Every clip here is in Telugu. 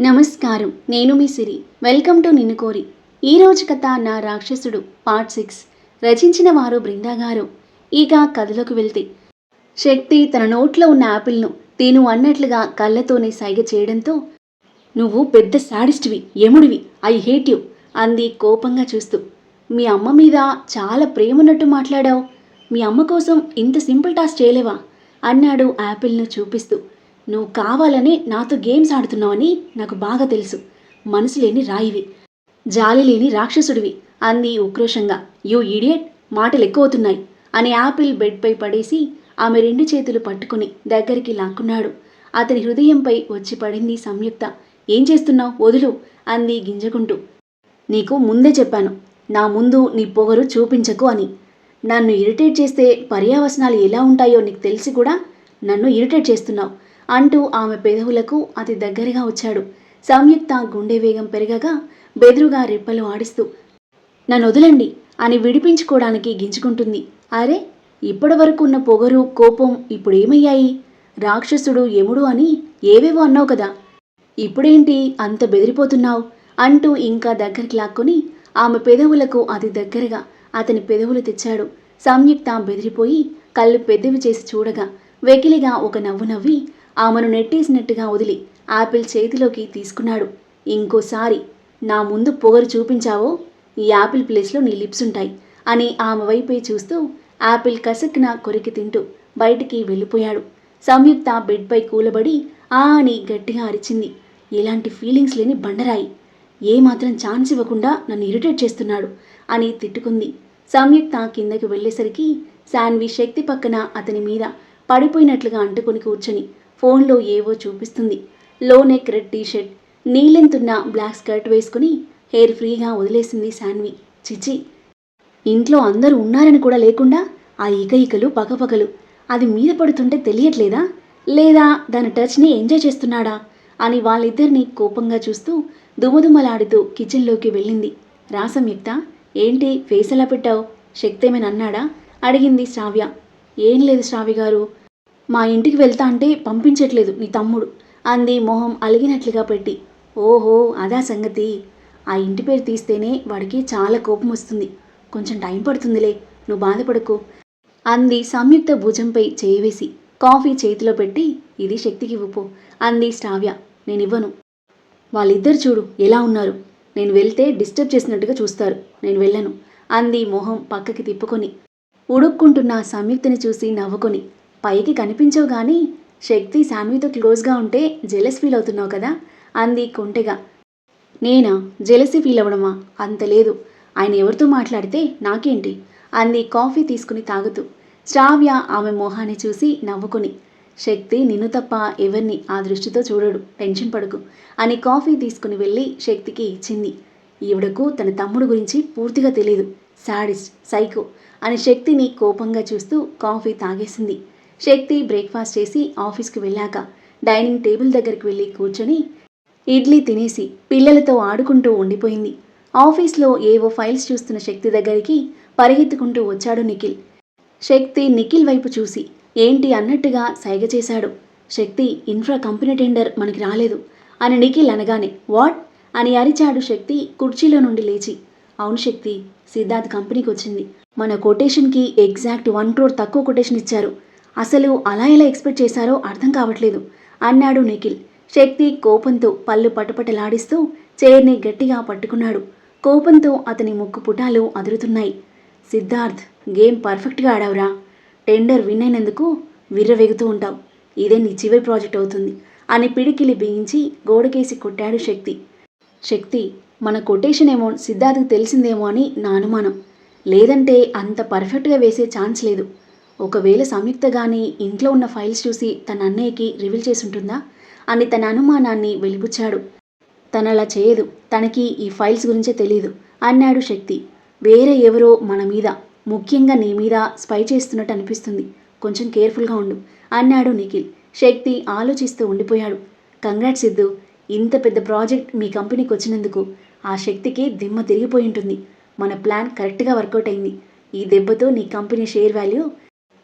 నమస్కారం. నేను మీ సిరి. వెల్కమ్ టు నిన్ను కోరి. ఈ రోజు కథ నా రాక్షసుడు పార్ట్ సిక్స్ రచించిన వారు బృందా గారు. ఇక కథలోకి వెళ్తే. శక్తి తన నోట్లో ఉన్న యాపిల్ను తిను అన్నట్లుగా కళ్ళతోనే సైగ చేయడంతో నువ్వు పెద్ద శాడిస్ట్వి ఎముడివి ఐ హేట్ యు అంది కోపంగా చూస్తూ. మీ అమ్మ మీద చాలా ప్రేమన్నట్టు మాట్లాడావు. మీ అమ్మ కోసం ఇంత సింపుల్ టాస్క్ చేయలేవా? అన్నాడు యాపిల్ను చూపిస్తూ. నువ్వు కావాలని నాతో గేమ్స్ ఆడుతున్నావని నాకు బాగా తెలుసు. మనసు లేని రాయివి. జాలి లేని రాక్షసుడివి. అంది ఉక్రోషంగా. You idiot! మాటలు ఎక్కువవుతున్నాయి అని యాపిల్ బెడ్పై పడేసి ఆమె రెండు చేతులు పట్టుకుని దగ్గరికి లాక్కున్నాడు. అతని హృదయంపై వచ్చి పడింది సంయుక్త. ఏం చేస్తున్నావు? వదులు! అంది గింజకుంటూ. నీకు ముందే చెప్పాను. నా ముందు నీ పొగరు చూపించకు అని. నన్ను ఇరిటేట్ చేస్తే పర్యావసనాలు ఎలా ఉంటాయో నీకు తెలిసి కూడా నన్ను ఇరిటేట్ చేస్తున్నావు. అంటూ ఆమె పెదవులకు అతి దగ్గరగా వచ్చాడు. సంయుక్త గుండె వేగం పెరగగా బెదురుగా రెప్పలు ఆడిస్తూ నన్ను వదలండి అని విడిపించుకోవడానికి గింజుకుంటుంది. అరే ఇప్పటి వరకు ఉన్న పొగరు కోపం ఇప్పుడు ఏమయ్యాయి? రాక్షసుడు యముడు అని ఏవేవో అన్నావు కదా. ఇప్పుడేంటి అంత బెదిరిపోతున్నావు? అంటూ ఇంకా దగ్గరికి లాక్కొని ఆమె పెదవులకు అతి దగ్గరగా అతని పెదవులు తెచ్చాడు. సంయుక్త బెదిరిపోయి కళ్ళు పెద్దవి చేసి చూడగా వెకిలిగా ఒక నవ్వు నవ్వి ఆమెను నెట్టేసినట్టుగా వదిలి యాపిల్ చేతిలోకి తీసుకున్నాడు. ఇంకోసారి నా ముందు పొగరు చూపించావో? ఈ యాపిల్ ప్లేస్లో నీ లిప్స్ ఉంటాయి అని ఆమె వైపే చూస్తూ యాపిల్ కసక్కిన కొరికి తింటూ బయటికి వెళ్ళిపోయాడు. సంయుక్త బెడ్పై కూలబడి ఆ అని గట్టిగా అరిచింది. ఎలాంటి ఫీలింగ్స్ లేని బండరాయి. ఏమాత్రం ఛాన్స్ ఇవ్వకుండా నన్ను ఇరిటేట్ చేస్తున్నాడు అని తిట్టుకుంది. సంయుక్త కిందకి వెళ్ళేసరికి శాన్వి శక్తి పక్కన అతని మీద పడిపోయినట్లుగా అంటుకొని కూర్చొని ఫోన్లో ఏవో చూపిస్తుంది. లో నెక్ రెడ్ టీషర్ట్ నీలెంతున్న బ్లాక్ స్కర్ట్ వేసుకుని హెయిర్ ఫ్రీగా వదిలేసింది శాన్వి. చిచి ఇంట్లో అందరూ ఉన్నారని కూడా లేకుండా ఆ ఈకలు పగపగలు అది మీద పడుతుంటే తెలియట్లేదా? లేదా దాని టచ్ని ఎంజాయ్ చేస్తున్నాడా? అని వాళ్ళిద్దరినీ కోపంగా చూస్తూ దుమదుమలాడుతూ కిచెన్లోకి వెళ్ళింది. రాసంయుక్త ఏంటి ఫేస్ ఎలా పెట్టావు? శక్తేమని అన్నాడా? అడిగింది శ్రావ్య. ఏం లేదు శ్రావ్య గారు మా ఇంటికి వెళ్తా అంటే పంపించట్లేదు నీ తమ్ముడు. అంది మొహం అలిగినట్లుగా పెట్టి. ఓహో అదా సంగతి. ఆ ఇంటి పేరు తీస్తేనే వాడికి చాలా కోపం వస్తుంది. కొంచెం టైం పడుతుందిలే నువ్వు బాధపడకు. అంది సంయుక్త భుజంపై చేయవేసి కాఫీ చేతిలో పెట్టి ఇది శక్తికి ఇవ్వుపో అంది శ్రావ్య. నేనివ్వను. వాళ్ళిద్దరు చూడు ఎలా ఉన్నారు. నేను వెళ్తే డిస్టర్బ్ చేసినట్టుగా చూస్తారు. నేను వెళ్ళను అంది మొహం పక్కకి తిప్పుకొని. ఉడుక్కుంటున్న సంయుక్తని చూసి నవ్వుకొని. పైకి కనిపించవు కానీ శక్తి శాన్వితో క్లోజ్గా ఉంటే జెలస్ ఫీల్ అవుతున్నావు కదా? అంది కొంటెగా. నేనా? జెలసీ ఫీల్ అవ్వడమా? అంత లేదు. ఆయన ఎవరితో మాట్లాడితే నాకేంటి? అంది కాఫీ తీసుకుని తాగుతూ. శ్రావ్య ఆమె మొహాన్ని చూసి నవ్వుకుని శక్తి నిన్ను తప్ప ఎవరిని ఆ దృష్టితో చూడడు టెన్షన్ పడుకు అని కాఫీ తీసుకుని వెళ్ళి శక్తికి ఇచ్చింది. ఈవిడకు తన తమ్ముడు గురించి పూర్తిగా తెలియదు శాడిస్ట్ సైకో అని శక్తిని కోపంగా చూస్తూ కాఫీ తాగేసింది. శక్తి బ్రేక్ఫాస్ట్ చేసి ఆఫీస్కి వెళ్ళాక డైనింగ్ టేబుల్ దగ్గరికి వెళ్ళి కూర్చొని ఇడ్లీ తినేసి పిల్లలతో ఆడుకుంటూ ఉండిపోయింది. ఆఫీస్లో ఏవో ఫైల్స్ చూస్తున్న శక్తి దగ్గరికి పరిగెత్తుకుంటూ వచ్చాడు నిఖిల్. శక్తి నిఖిల్ వైపు చూసి ఏంటి అన్నట్టుగా సైగ చేశాడు. శక్తి ఇన్ఫ్రా కంపెనీ టెండర్ మనకి రాలేదు అని నిఖిల్ అనగానే వాట్? అని అరిచాడు శక్తి కుర్చీలో నుండి లేచి. అవును శక్తి సిద్ధార్థ్ కంపెనీకి వచ్చింది. మన కొటేషన్కి ఎగ్జాక్ట్ వన్ క్రోర్ తక్కువ కొటేషన్ ఇచ్చారు. అసలు అలా ఎలా ఎక్స్పెక్ట్ చేశారో అర్థం కావట్లేదు. అన్నాడు నిఖిల్. శక్తి కోపంతో పళ్ళు పటపటలాడిస్తూ చైర్ని గట్టిగా పట్టుకున్నాడు. కోపంతో అతని ముక్కు పుటాలు అదురుతున్నాయి. సిద్ధార్థ్ గేమ్ పర్ఫెక్ట్గా ఆడావురా. టెండర్ విన్ అయినందుకు విర్రవెగుతూ ఉంటావు. ఇదే నీ చివరి ప్రాజెక్ట్ అవుతుంది అని పిడికిలి బిగించి గోడకేసి కొట్టాడు శక్తి. శక్తి మన కొటేషన్ ఏమో సిద్ధార్థకు తెలిసిందేమో అని నా అనుమానం. లేదంటే అంత పర్ఫెక్ట్గా వేసే ఛాన్స్ లేదు. ఒకవేళ సంయుక్త గాని ఇంట్లో ఉన్న ఫైల్స్ చూసి తన అన్నయ్యకి రివీల్ చేసి ఉంటుందా అని తన అనుమానాన్ని వెలిబుచ్చాడు. తను అలా చేయదు. తనకి ఈ ఫైల్స్ గురించే తెలియదు అన్నాడు శక్తి. వేరే ఎవరో మన మీద ముఖ్యంగా నీ మీద స్పై చేస్తున్నట్టు అనిపిస్తుంది. కొంచెం కేర్ఫుల్గా ఉండు అన్నాడు నిఖిల్. శక్తి ఆలోచిస్తూ ఉండిపోయాడు. కంగ్రాట్స్ సిద్ధు ఇంత పెద్ద ప్రాజెక్ట్ మీ కంపెనీకి వచ్చినందుకు ఆ శక్తికి దిమ్మ తిరిగిపోయి ఉంటుంది. మన ప్లాన్ కరెక్ట్గా వర్కౌట్ అయింది. ఈ దెబ్బతో నీ కంపెనీ షేర్ వాల్యూ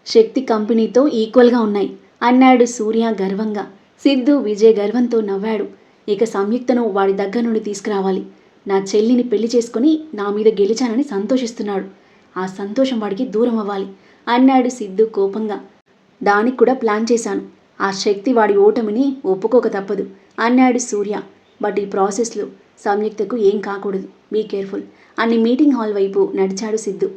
శక్తి కంపెనీతో ఈక్వల్గా ఉన్నాయి. అన్నాడు సూర్య గర్వంగా. సిద్ధు విజయ్ గర్వంతో నవ్వాడు. ఇక సంయుక్తను వాడి దగ్గర నుండి తీసుకురావాలి. నా చెల్లిని పెళ్ళి చేసుకుని నా మీద గెలిచానని సంతోషిస్తున్నాడు. ఆ సంతోషం వాడికి దూరం అవ్వాలి. అన్నాడు సిద్ధు కోపంగా. దానికి కూడా ప్లాన్ చేశాను. ఆ శక్తి వాడి ఓటమిని ఒప్పుకోక తప్పదు అన్నాడు సూర్య. బట్ ఈ ప్రాసెస్లో సంయుక్తకు ఏం కాకూడదు. Be careful. అని మీటింగ్ హాల్ వైపు నడిచాడు సిద్ధు.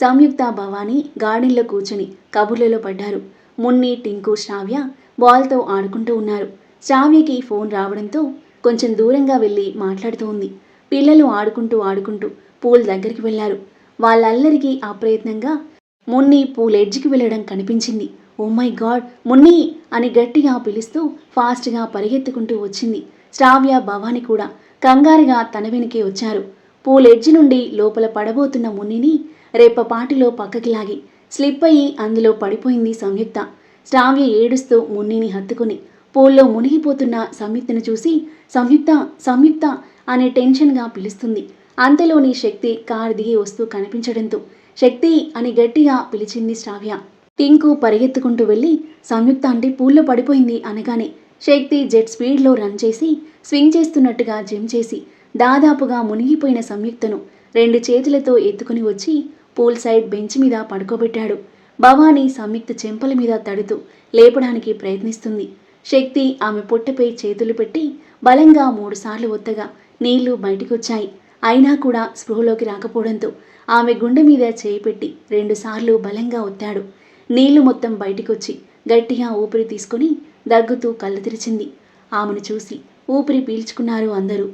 సంయుక్త భవానీ గార్డెన్లో కూర్చుని కబుర్లలో పడ్డారు. మున్ని టింకు శ్రావ్య బాల్తో ఆడుకుంటూ ఉన్నారు. శ్రావ్యకి ఫోన్ రావడంతో కొంచెం దూరంగా వెళ్ళి మాట్లాడుతూ ఉంది. పిల్లలు ఆడుకుంటూ ఆడుకుంటూ పూల్ దగ్గరికి వెళ్ళారు. వాళ్ళల్లరికి అప్రయత్నంగా మున్ని పూల్ ఎడ్జికి వెళ్ళడం కనిపించింది. Oh my god Munni! అని గట్టిగా పిలుస్తూ ఫాస్ట్గా పరిగెత్తుకుంటూ వచ్చింది. శ్రావ్య భవాని కూడా కంగారుగా తన వెనుకే వచ్చారు. పూల్ ఎడ్జి నుండి లోపల పడబోతున్న మున్నిని రేపపాటిలో పక్కకి లాగి. స్లిప్ అయ్యి అందులో పడిపోయింది సంయుక్త. శ్రావ్య ఏడుస్తూ మున్నిని హత్తుకుని పూల్లో మునిగిపోతున్న సంయుక్తను చూసి సంయుక్త సంయుక్త అనే టెన్షన్గా పిలుస్తుంది. అంతలోని శక్తి కారు దిగి వస్తూ కనిపించడంతో శక్తి అని గట్టిగా పిలిచింది శ్రావ్య. టింకు పరిగెత్తుకుంటూ వెళ్ళి సంయుక్త అంటే పూల్లో పడిపోయింది అనగానే శక్తి జెట్ స్పీడ్లో రన్ చేసి స్వింగ్ చేస్తున్నట్టుగా జిమ్ చేసి దాదాపుగా మునిగిపోయిన సంయుక్తను రెండు చేతులతో ఎత్తుకుని వచ్చి పూల్ సైడ్ బెంచ్ మీద పడుకోబెట్టాడు. భవానీ సంయుక్త చెంపల మీద తడుతూ లేపడానికి ప్రయత్నిస్తుంది. శక్తి ఆమె పొట్టపై చేతులు పెట్టి బలంగా మూడుసార్లు ఒత్తగా నీళ్ళు బయటికొచ్చాయి. అయినా కూడా స్పృహలోకి రాకపోవడంతో ఆమె గుండె మీద చేయి పెట్టి రెండుసార్లు బలంగా ఒత్తాడు. నీళ్ళు మొత్తం బయటికొచ్చి గట్టిగా ఊపిరి తీసుకుని దగ్గుతూ కళ్ళు తెరిచింది. ఆమెను చూసి ఊపిరి పీల్చుకున్నారు అందరూ.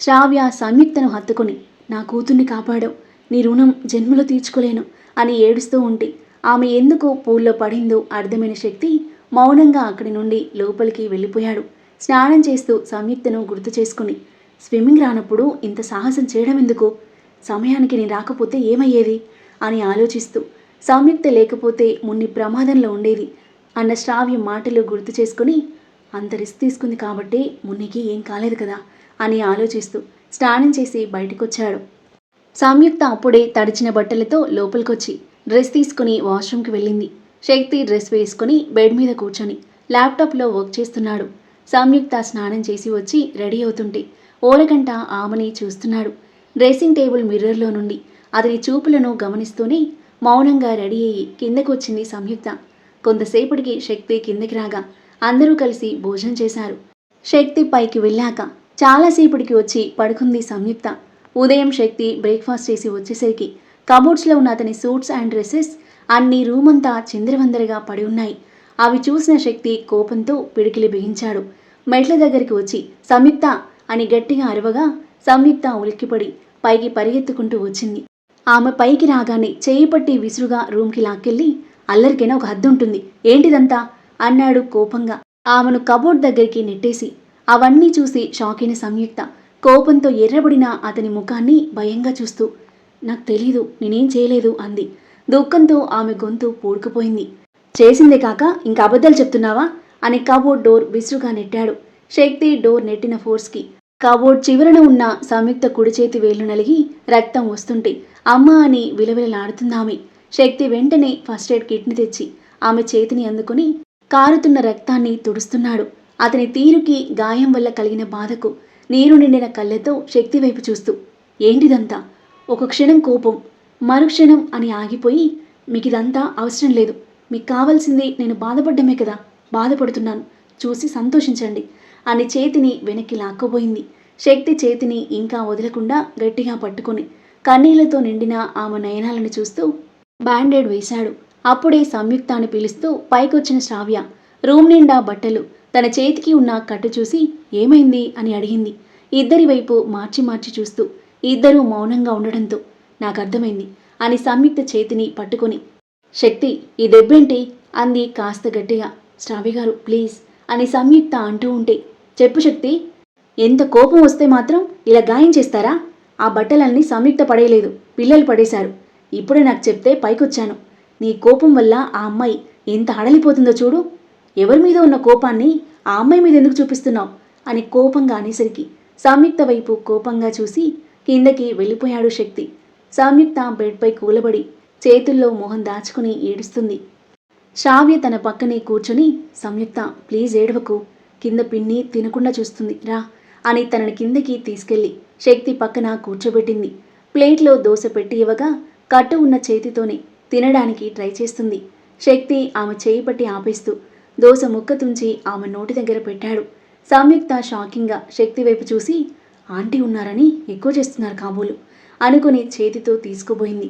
శ్రావ్య సంయుక్తను హత్తుకొని నా కూతుర్ని కాపాడావు నీ రుణం జన్మలో తీర్చుకోలేను అని ఏడుస్తూ ఉంటే ఆమె ఎందుకు పూల్లో పడిందో అర్థమైన శక్తి మౌనంగా అక్కడి నుండి లోపలికి వెళ్ళిపోయాడు. స్నానం చేస్తూ సంయుక్తను గుర్తు చేసుకుని స్విమ్మింగ్ రానప్పుడు ఇంత సాహసం చేయడం ఎందుకు? సమయానికి నేను రాకపోతే ఏమయ్యేది? అని ఆలోచిస్తూ సంయుక్త లేకపోతే మున్ని ప్రమాదంలో ఉండేది అన్న శ్రావ్య మాటలు గుర్తు చేసుకుని అంత రిస్క్ తీసుకుంది కాబట్టి మున్నికి ఏం కాలేదు కదా అని ఆలోచిస్తూ స్నానం చేసి బయటకొచ్చాడు. సంయుక్త అప్పుడే తడిచిన బట్టలతో లోపలికొచ్చి డ్రెస్ తీసుకుని వాష్రూమ్కి వెళ్ళింది. శక్తి డ్రెస్ వేసుకుని బెడ్ మీద కూర్చొని ల్యాప్టాప్లో వర్క్ చేస్తున్నాడు. సంయుక్త స్నానం చేసి వచ్చి రెడీ అవుతుంటే ఓరగంట ఆమెని చూస్తున్నాడు. డ్రెస్సింగ్ టేబుల్ మిర్రర్లో నుండి అతని చూపులను గమనిస్తూనే మౌనంగా రెడీ అయ్యి కిందకు వచ్చింది సంయుక్త. కొంతసేపటికి శక్తి కిందకి రాగా అందరూ కలిసి భోజనం చేశారు. శక్తి పైకి వెళ్ళాక చాలాసేపటికి వచ్చి పడుకుంది సంయుక్త. ఉదయం శక్తి బ్రేక్ఫాస్ట్ చేసి వచ్చేసరికి కబోర్డ్స్లో ఉన్న అతని సూట్స్ అండ్ డ్రెస్సెస్ అన్ని రూమ్ అంతా చిందరవందరగా పడి ఉన్నాయి. అవి చూసిన శక్తి కోపంతో పిడికిలి బిగించాడు. మెట్ల దగ్గరికి వచ్చి సంయుక్త అని గట్టిగా అరవగా సంయుక్త ఉలిక్కిపడి పైకి పరిగెత్తుకుంటూ వచ్చింది. ఆమె పైకి రాగానే చేయి పట్టి విసురుగా రూమ్కి లాక్కెళ్ళి అల్లరికైనా ఒక హద్దు ఉంటుంది. ఏంటిదంతా? అన్నాడు కోపంగా. ఆమెను కబోర్డ్ దగ్గరికి నెట్టేసి అవన్నీ చూసి షాకైన సంయుక్త కోపంతో ఎర్రబడిన అతని ముఖాన్ని భయంగా చూస్తూ నాకు తెలీదు నేనేం చేయలేదు అంది. దుఃఖంతో ఆమె గొంతు పూడుకుపోయింది. చేసిందే కాక ఇంకా అబద్ధాలు చెప్తున్నావా? అని కబోర్డ్ డోర్ విసురుగా నెట్టాడు. శక్తి డోర్ నెట్టిన ఫోర్స్కి. కబోర్డ్ చివరన ఉన్న సంయుక్త కుడి చేతి వేలు నలిగి రక్తం వస్తుంటే అమ్మ అని విలవిలలాడుతుందామె. శక్తి వెంటనే ఫస్ట్ ఎయిడ్ కిట్ని తెచ్చి ఆమె చేతిని అందుకుని కారుతున్న రక్తాన్ని తుడుస్తున్నాడు. అతని తీరుకి గాయం వల్ల కలిగిన బాధకు నీరు నిండిన కళ్ళతో శక్తి వైపు చూస్తూ ఏంటిదంతా? ఒక క్షణం కోపం మరుక్షణం అని ఆగిపోయి మీకు ఇదంతా అవసరం లేదు. మీకు కావాల్సింది నేను బాధపడ్డమే కదా. బాధపడుతున్నాను. చూసి సంతోషించండి. అని చేతిని వెనక్కి లాక్కోబోయింది. శక్తి చేతిని ఇంకా వదలకుండా గట్టిగా పట్టుకొని కన్నీళ్ళతో నిండిన ఆమె నయనాలను చూస్తూ బ్యాండేడ్ వేశాడు. అప్పుడే సంయుక్తాన్ని పిలుస్తూ పైకొచ్చిన శ్రావ్య రూమ్ నిండా బట్టలు తన చేతికి ఉన్న కట్టు చూసి ఏమైంది అని అడిగింది. ఇద్దరి వైపు మార్చి మార్చి చూస్తూ ఇద్దరూ మౌనంగా ఉండడంతో నాకు అర్థమైంది అని సంయుక్త చేతిని పట్టుకొని శక్తి ఈ దెబ్బేంటి? అంది కాస్త గట్టిగా. శ్రావ్య గారు ప్లీజ్ అని సంయుక్త అంటూ ఉంటే చెప్పు శక్తి ఎంత కోపం వస్తే మాత్రం ఇలా గాయం చేస్తారా? ఆ బట్టలన్నీ సంయుక్త పడేయలేదు పిల్లలు పడేశారు. ఇప్పుడే నాకు చెప్తే పైకొచ్చాను. నీ కోపం వల్ల ఆ అమ్మాయి ఎంత హడలిపోతుందో చూడు. ఎవరి మీద ఉన్న కోపాన్ని ఆ అమ్మాయి మీద ఎందుకు చూపిస్తున్నావు? అని కోపంగా అనేసరికి సంయుక్త వైపు కోపంగా చూసి కిందకి వెళ్ళిపోయాడు శక్తి. సంయుక్త బెడ్పై కూలబడి చేతుల్లో మొహం దాచుకుని ఏడుస్తుంది. శ్రావ్య తన పక్కనే కూర్చొని సంయుక్త ప్లీజ్ ఏడవకు. కింద పిన్ని తినకుండా చూస్తుంది. రా అని తనని కిందకి తీసుకెళ్ళి శక్తి పక్కన కూర్చోబెట్టింది. ప్లేట్లో దోశ పెట్టి ఇవ్వగా కట్టు ఉన్న చేతితోనే తినడానికి ట్రై చేస్తుంది. శక్తి ఆమె చేయి పట్టి ఆపేస్తూ దోశ ముక్క తుంచి ఆమె నోటి దగ్గర పెట్టాడు. సంయుక్త షాకింగ్గా శక్తి వైపు చూసి ఆంటీ ఉన్నారని ఎక్కువ చేస్తున్నారు కాబోలు అనుకుని చేతితో తీసుకుపోయింది.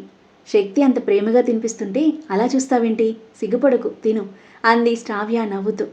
శక్తి అంత ప్రేమగా తినిపిస్తుంటే అలా చూస్తావేంటి? సిగ్గుపడకు తిను అంది శ్రావ్య నవ్వుతూ.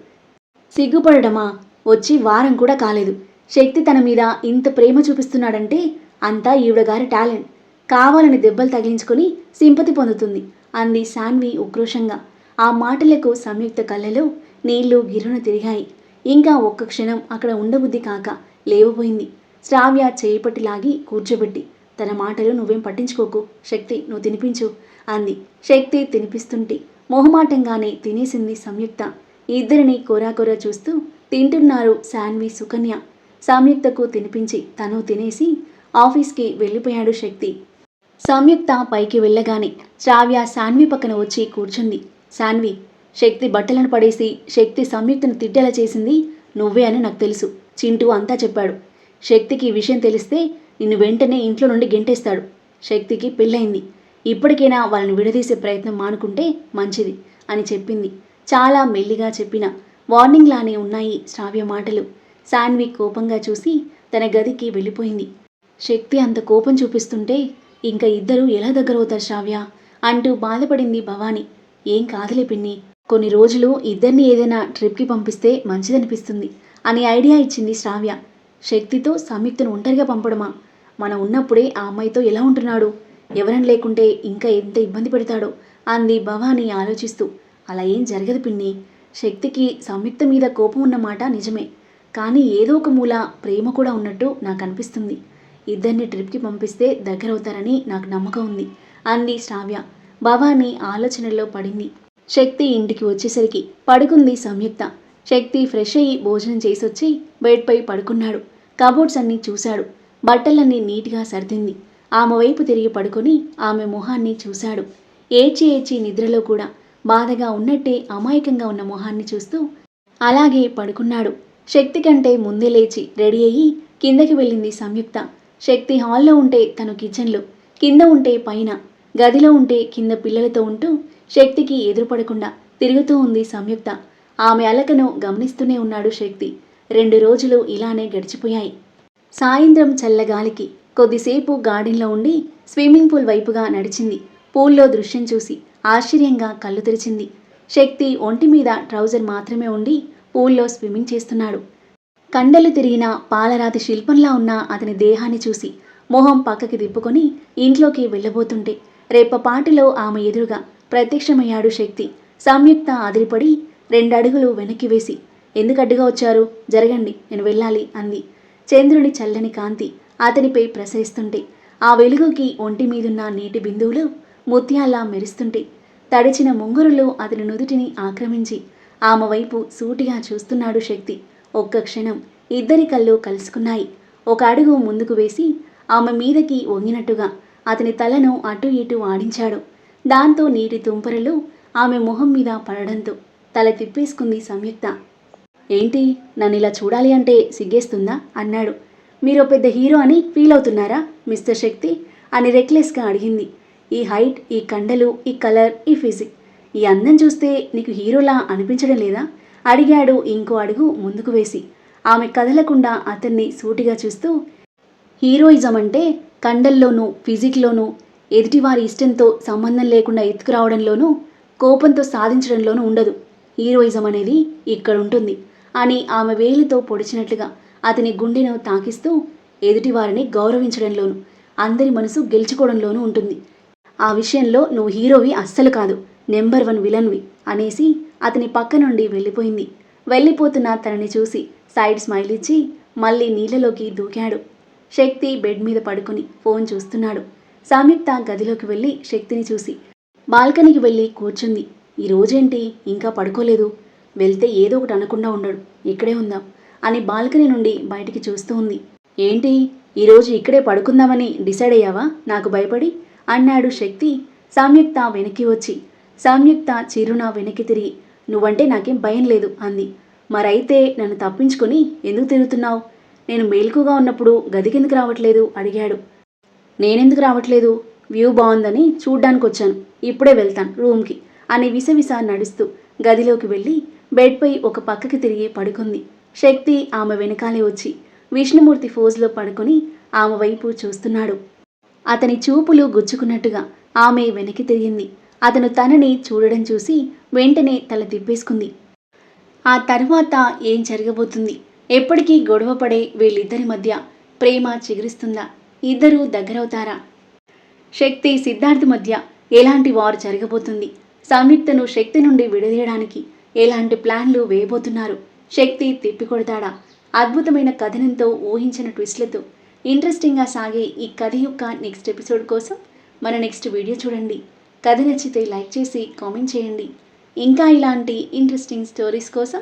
సిగ్గుపడడమా? వచ్చి వారం కూడా కాలేదు. శక్తి తన మీద ఇంత ప్రేమ చూపిస్తున్నాడంటే అంతా ఈవిడగారి టాలెంట్. కావాలని దెబ్బలు తగిలించుకొని సింపతి పొందుతుంది అంది శాన్వి ఉక్రోషంగా. ఆ మాటలకు సంయుక్త కళ్ళలో నీళ్ళు గిరున తిరిగాయి. ఇంకా ఒక్క క్షణం అక్కడ ఉండబుద్ధి కాక లేవబోయింది. శ్రావ్య చేయిపట్టి లాగి కూర్చోబెట్టి తన మాటలు నువ్వేం పట్టించుకోకు శక్తి నువ్వు తినిపించు అంది. శక్తి తినిపిస్తుంటే మొహమాటంగానే తినేసింది సంయుక్త. ఇద్దరిని కోరాకొర చూస్తూ తింటున్నారు శాన్వి సుకన్య. సంయుక్తకు తినిపించి తను తినేసి ఆఫీస్కి వెళ్ళిపోయాడు శక్తి. సంయుక్త పైకి వెళ్ళగానే శ్రావ్య శాన్వి పక్కన వచ్చి కూర్చుంది. శాన్వి శక్తి బట్టలను పడేసి శక్తి సంయుక్తను తిట్టేలా చేసింది నువ్వే అని నాకు తెలుసు. చింటూ అంతా చెప్పాడు. శక్తికి ఈ విషయం తెలిస్తే నిన్ను వెంటనే ఇంట్లో నుండి గెంటేస్తాడు. శక్తికి పెళ్ళయింది. ఇప్పటికైనా వాళ్ళని విడదీసే ప్రయత్నం మానుకుంటే మంచిది అని చెప్పింది. చాలా మెల్లిగా చెప్పిన. వార్నింగ్ లానే ఉన్నాయి శ్రావ్య మాటలు. శాన్వి కోపంగా చూసి తన గదికి వెళ్ళిపోయింది. శక్తి అంత కోపం చూపిస్తుంటే ఇంకా ఇద్దరు ఎలా దగ్గరవుతారు శ్రావ్య? అంటూ బాధపడింది భవాని. ఏం కాదులే పిన్ని. కొన్ని రోజులు ఇద్దరిని ఏదైనా ట్రిప్కి పంపిస్తే మంచిదనిపిస్తుంది అని ఐడియా ఇచ్చింది శ్రావ్య. శక్తితో సంయుక్తను ఒంటరిగా పంపడమా? మనం ఉన్నప్పుడే ఆ అమ్మాయితో ఎలా ఉంటున్నాడు? ఎవరని లేకుంటే ఇంకా ఎంత ఇబ్బంది పెడతాడో? అంది భవాని ఆలోచిస్తూ. అలా ఏం జరగదు పిన్ని. శక్తికి సంయుక్త మీద కోపం ఉన్నమాట నిజమే. కానీ ఏదో ఒక మూల ప్రేమ కూడా ఉన్నట్టు నాకు అనిపిస్తుంది. ఇద్దరిని ట్రిప్కి పంపిస్తే దగ్గరవుతారని నాకు నమ్మకం ఉంది అంది శ్రావ్య. భవాని ఆలోచనలో పడింది. శక్తి ఇంటికి వచ్చేసరికి పడుకుంది సంయుక్త. శక్తి ఫ్రెష్ అయ్యి భోజనం చేసొచ్చి బెడ్పై పడుకున్నాడు. కబోర్డ్స్ అన్నీ చూశాడు. బట్టలన్నీ నీట్గా సర్దింది. ఆమె వైపు తిరిగి పడుకొని ఆమె మొహాన్ని చూశాడు. ఏచి ఏచి నిద్రలో కూడా బాధగా ఉన్నట్టే అమాయకంగా ఉన్న మొహాన్ని చూస్తూ అలాగే పడుకున్నాడు. శక్తి కంటే ముందే లేచి రెడీ అయ్యి కిందకి వెళ్ళింది సంయుక్త. శక్తి హాల్లో ఉంటే తను కిచెన్లో కింద ఉంటే పైన. గదిలో ఉంటే కింద పిల్లలతో ఉంటూ శక్తికి ఎదురుపడకుండా తిరుగుతూ ఉంది సంయుక్త. ఆమె అలకను గమనిస్తూనే ఉన్నాడు శక్తి. రెండు రోజులు ఇలానే గడిచిపోయాయి. సాయంత్రం చల్లగాలికి కొద్దిసేపు గార్డెన్లో ఉండి స్విమ్మింగ్ పూల్ వైపుగా నడిచింది. పూల్లో దృశ్యం చూసి ఆశ్చర్యంగా కళ్ళు తెరిచింది. శక్తి ఒంటి మీద ట్రౌజర్ మాత్రమే ఉండి పూల్లో స్విమ్మింగ్ చేస్తున్నాడు. కండలు తిరిగిన పాలరాతి శిల్పంలా ఉన్న అతని దేహాన్ని చూసి మొహం పక్కకి తిప్పుకొని ఇంట్లోకి వెళ్ళబోతుంటే రేపపాటిలో ఆమె ఎదురుగా ప్రత్యక్షమయ్యాడు శక్తి. సంయుక్త అదిరిపడి రెండడుగులు వెనక్కి వేసి ఎందుకడ్డుగా వచ్చారు? జరగండి నేను వెళ్ళాలి అంది. చంద్రుని చల్లని కాంతి అతనిపై ప్రసరిస్తుంటే ఆ వెలుగుకి ఒంటి మీదున్న నీటి బిందువులు ముత్యాల్లా మెరుస్తుంటే తడిచిన ముంగురులు అతని నుదుటిని ఆక్రమించి ఆమె వైపు సూటిగా చూస్తున్నాడు శక్తి. ఒక్క క్షణం ఇద్దరి కళ్ళు కలుసుకున్నాయి. ఒక అడుగు ముందుకు వేసి ఆమె మీదకి వంగినట్టుగా అతని తలను అటు ఇటు ఆడించాడు. దాంతో నీటి తుంపరలు ఆమె మొహం మీద పడడంతో తల తిప్పేసుకుంది సంయుక్త. ఏంటి? నన్ను ఇలా చూడాలి అంటే సిగ్గేస్తుందా? అన్నాడు. మీరు పెద్ద హీరో అని ఫీల్ అవుతున్నారా మిస్టర్ శక్తి? అని రెక్లెస్గా అడిగింది. ఈ హైట్ ఈ కండలు ఈ కలర్ ఈ ఫిజిక్ ఈ అందం చూస్తే నీకు హీరోలా అనిపించడం లేదా? అడిగాడు ఇంకో అడుగు ముందుకు వేసి. ఆమె కదలకుండా అతన్ని సూటిగా చూస్తూ హీరోయిజం అంటే కండల్లోనూ ఫిజిక్లోనూ ఎదుటివారి ఇష్టంతో సంబంధం లేకుండా ఎత్తుకురావడంలోనూ కోపంతో సాధించడంలోనూ ఉండదు. హీరోయిజం అనేది ఇక్కడ ఉంటుంది అని ఆమె వేలితో పొడిచినట్లుగా అతని గుండెను తాకిస్తూ ఎదుటివారిని గౌరవించడంలోనూ అందరి మనసు గెలుచుకోవడంలోనూ ఉంటుంది. ఆ విషయంలో నువ్వు హీరోవి అస్సలు కాదు నెంబర్ వన్ విలన్వి అనేసి అతని పక్క నుండి వెళ్ళిపోయింది. వెళ్ళిపోతున్న తనని చూసి సైడ్ స్మైల్ ఇచ్చి మళ్ళీ నీళ్ళలోకి దూకాడు. శక్తి బెడ్ మీద పడుకుని ఫోన్ చూస్తున్నాడు. సంయుక్త గదిలోకి వెళ్ళి శక్తిని చూసి బాల్కనీకి వెళ్ళి కూర్చుంది. ఈ రోజేంటి? ఇంకా పడుకోలేదు. వెళ్తే ఏదో ఒకటి అనకుండా ఉండడు. ఇక్కడే ఉందాం అని బాల్కనీ నుండి బయటికి చూస్తూ ఉంది. ఏంటి? ఈరోజు ఇక్కడే పడుకుందామని డిసైడ్ అయ్యావా? నాకు భయపడి? అన్నాడు శక్తి. సంయుక్త వెనక్కి వచ్చి సంయుక్త చిరున వెనక్కి తిరిగి నువ్వంటే నాకేం భయం లేదు అంది. మరైతే నన్ను తప్పించుకొని ఎందుకు తిరుగుతున్నావు? నేను మేలుకుగా ఉన్నప్పుడు గదికెందుకు రావట్లేదు? అడిగాడు. నేనెందుకు రావట్లేదు? వ్యూ బాగుందని చూడ్డానికి వచ్చాను ఇప్పుడే వెళ్తాను రూమ్కి అని విసవిస నడుస్తూ గదిలోకి వెళ్ళి బెడ్పై ఒక పక్కకి తిరిగి పడుకుంది. శక్తి ఆమె వెనకాలే వచ్చి విష్ణుమూర్తి ఫోజ్లో పడుకొని ఆమె వైపు చూస్తున్నాడు. అతని చూపులు గుచ్చుకున్నట్టుగా ఆమె వెనక్కి తిరిగింది. అతను తనని చూడడం చూసి వెంటనే తల తిప్పేసుకుంది. ఆ తర్వాత ఏం జరగబోతుంది? ఎప్పటికీ గొడవపడే వీళ్ళిద్దరి మధ్య ప్రేమ చిగురిస్తుందా? ఇద్దరూ దగ్గరవుతారా? శక్తి సిద్ధార్థ్ మధ్య ఎలాంటి వారు జరగబోతుంది? సంయుక్తను శక్తి నుండి విడదీయడానికి ఎలాంటి ప్లాన్లు వేయబోతున్నారు? శక్తి తిప్పికొడతాడా? అద్భుతమైన కథనంతో ఊహించిన ట్విస్ట్లతో ఇంట్రెస్టింగ్గా సాగే ఈ కథ యొక్క నెక్స్ట్ ఎపిసోడ్ కోసం మన నెక్స్ట్ వీడియో చూడండి. కథ నచ్చితే లైక్ చేసి కామెంట్ చేయండి. ఇంకా ఇలాంటి ఇంట్రెస్టింగ్ స్టోరీస్ కోసం